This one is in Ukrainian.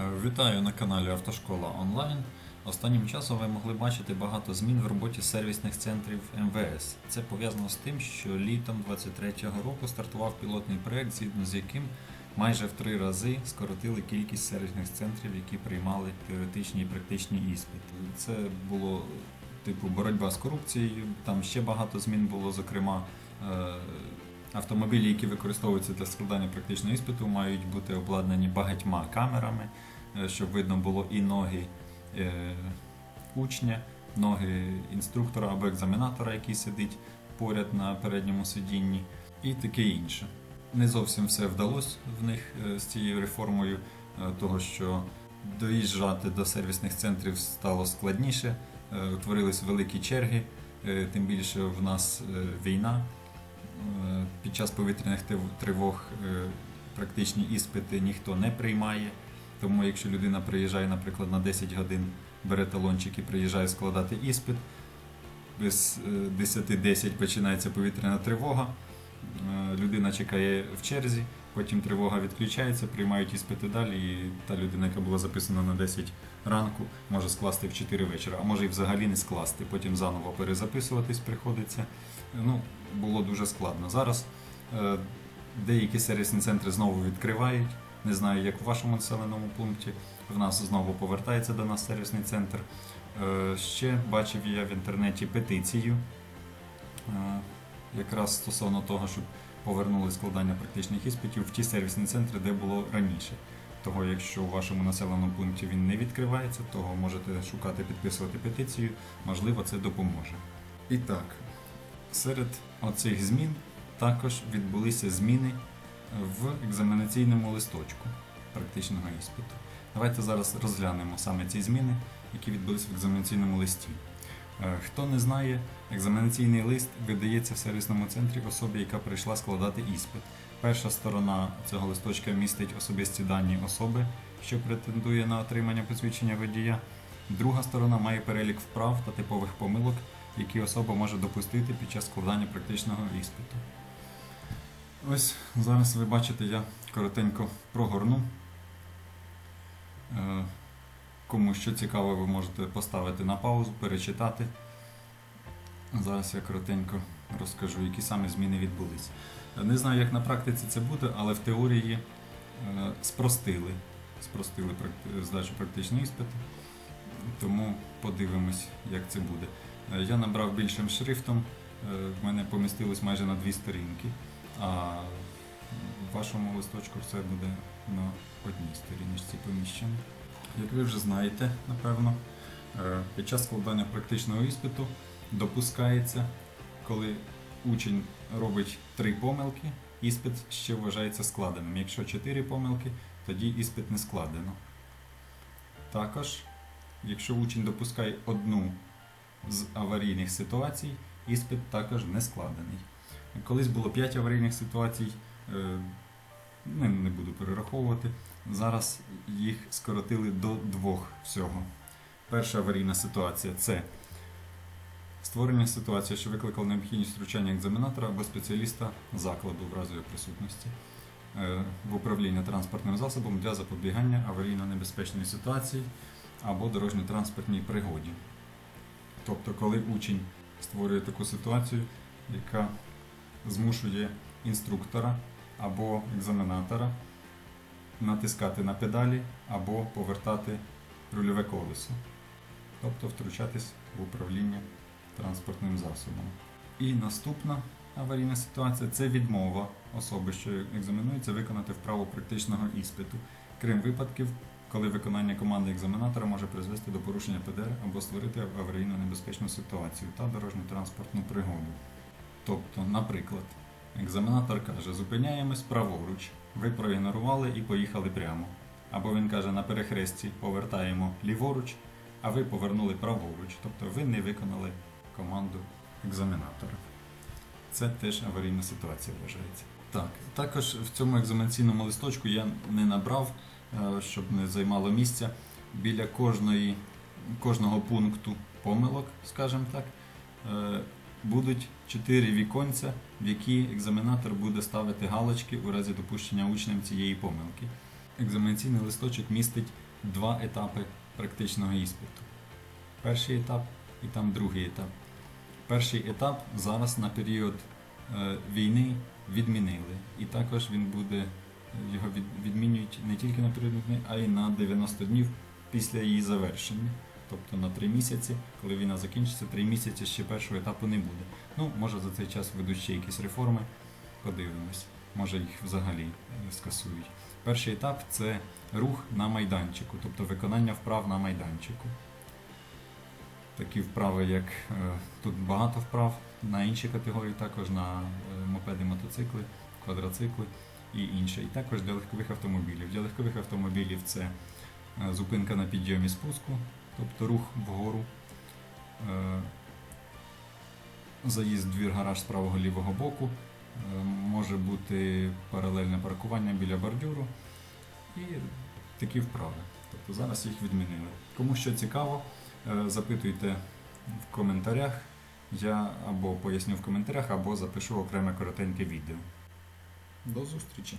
Е, Вітаю на каналі Автошкола Онлайн. Останнім часом ви могли бачити багато змін в роботі сервісних центрів МВС. Це пов'язано з тим, що літом 23-го року стартував пілотний проект, згідно з яким майже в три рази скоротили кількість сервісних центрів, які приймали теоретичні і практичні іспити. Це було типу боротьба з корупцією. Там ще багато змін було, зокрема. Автомобілі, які використовуються для складання практичного іспиту, мають бути обладнані багатьма камерами, е, щоб видно було і ноги е, учня, ноги інструктора або екзаменатора, який сидить поряд на передньому сидінні, і таке інше. Не зовсім все вдалося в них е, з цією реформою, того що доїжджати до сервісних центрів стало складніше, утворились великі черги, тим більше в нас війна. Е, Під час повітряних тривог е, практичні іспити ніхто не приймає. Тому якщо людина приїжджає, наприклад, на 10 годин, бере талончик і приїжджає складати іспит, без е, 10-10 починається повітряна тривога. Е, Людина чекає в черзі, потім тривога відключається, приймають іспити далі, і та людина, яка була записана на 10 ранку, може скласти в 4 вечора, а може і взагалі не скласти. Потім заново перезаписуватись приходиться. Ну, було дуже складно. Зараз е, деякі сервісні центри знову відкривають. Не знаю, як в вашому населеному пункті. В нас знову повертається до нас сервісний центр. Е, ще бачив я в інтернеті петицію, е, якраз стосовно того, щоб повернули складання практичних іспитів в ті сервісні центри, де було раніше. Того, якщо у вашому населеному пункті він не відкривається, того можете шукати, підписувати петицію, можливо, це допоможе. І так, серед оцих змін також відбулися зміни в екзаменаційному листочку практичного іспиту. Давайте зараз розглянемо саме ці зміни, які відбулися в екзаменаційному листі. Е, Хто не знає, екзаменаційний лист видається в сервісному центрі особі, яка прийшла складати іспит. Перша сторона цього листочка містить особисті дані особи, що претендує на отримання посвідчення водія. Друга сторона має перелік вправ та типових помилок, які особа може допустити під час складання практичного іспиту. Ось зараз ви бачите, я коротенько прогорну. Кому що цікаво, ви можете поставити на паузу, перечитати. Зараз я коротенько розкажу, які саме зміни відбулись. Не знаю, як на практиці це буде, але в теорії е, спростили, спростили здачу практичного іспиту. Тому подивимось, як це буде. Е, Я набрав більшим шрифтом, е, в мене помістилось майже на дві сторінки, а в вашому листочку все буде на одній сторіночці поміщено. Як ви вже знаєте, напевно, е, під час складання практичного іспиту допускається, коли учень робить три помилки, іспит ще вважається складеним. Якщо чотири помилки, тоді іспит не складено. Також, якщо учень допускає одну з аварійних ситуацій, іспит також не складений. Колись було 5 аварійних ситуацій, е, не, не буду перераховувати. Зараз їх скоротили до двох всього. Перша аварійна ситуація це створення ситуації, що викликала необхідність втручання екзаменатора або спеціаліста закладу в разі присутності е, в управління транспортним засобом для запобігання аварійно-небезпечної ситуації або дорожньо-транспортній пригоді. Тобто, коли учень створює таку ситуацію, яка змушує інструктора або екзаменатора натискати на педалі або повертати рульове колесо, тобто втручатись в управління транспортним засобом. І наступна аварійна ситуація це відмова особи, що екзаменується, виконати вправу практичного іспиту, крім випадків, коли виконання команди екзаменатора може призвести до порушення ПДР або створити аварійно небезпечну ситуацію та дорожньо-транспортну пригоду. Тобто, наприклад, екзаменатор каже, зупиняємось праворуч, ви проігнорували і поїхали прямо. Або він каже, на перехресті повертаємо ліворуч, а ви повернули праворуч. Тобто ви не виконали команду екзаменатора. Це теж аварійна ситуація вважається. Так, також в цьому екзаменаційному листочку я не набрав, е, щоб не займало місця. Біля кожної, кожного пункту помилок, скажімо так, е, будуть чотири віконця, в які екзаменатор буде ставити галочки у разі допущення учнем цієї помилки. екзаменаційний листочок містить два етапи практичного іспиту. Перший етап і там другий етап. Перший етап зараз на період е, війни відмінили. І також він буде, його відмінюють не тільки на період війни, а й на 90 днів після її завершення. Тобто на 3 місяці, коли війна закінчиться, 3 місяці ще першого етапу не буде. Ну, може за цей час ведуть ще якісь реформи, подивимось. Може їх взагалі е, скасують. Перший етап це рух на майданчику, тобто виконання вправ на майданчику. Такі вправи, як е, тут багато вправ, на інші категорії також на е, мопеди, мотоцикли, квадроцикли і інше. І також для легкових автомобілів. Для легкових автомобілів це зупинка на підйомі спуску, тобто рух вгору, е, заїзд двір гараж з правого лівого боку, е, може бути паралельне паркування біля бордюру і такі вправи. Тобто зараз їх відмінили. Кому що цікаво, е, запитуйте в коментарях. Я або поясню в коментарях, або запишу окреме коротеньке відео. До зустрічі!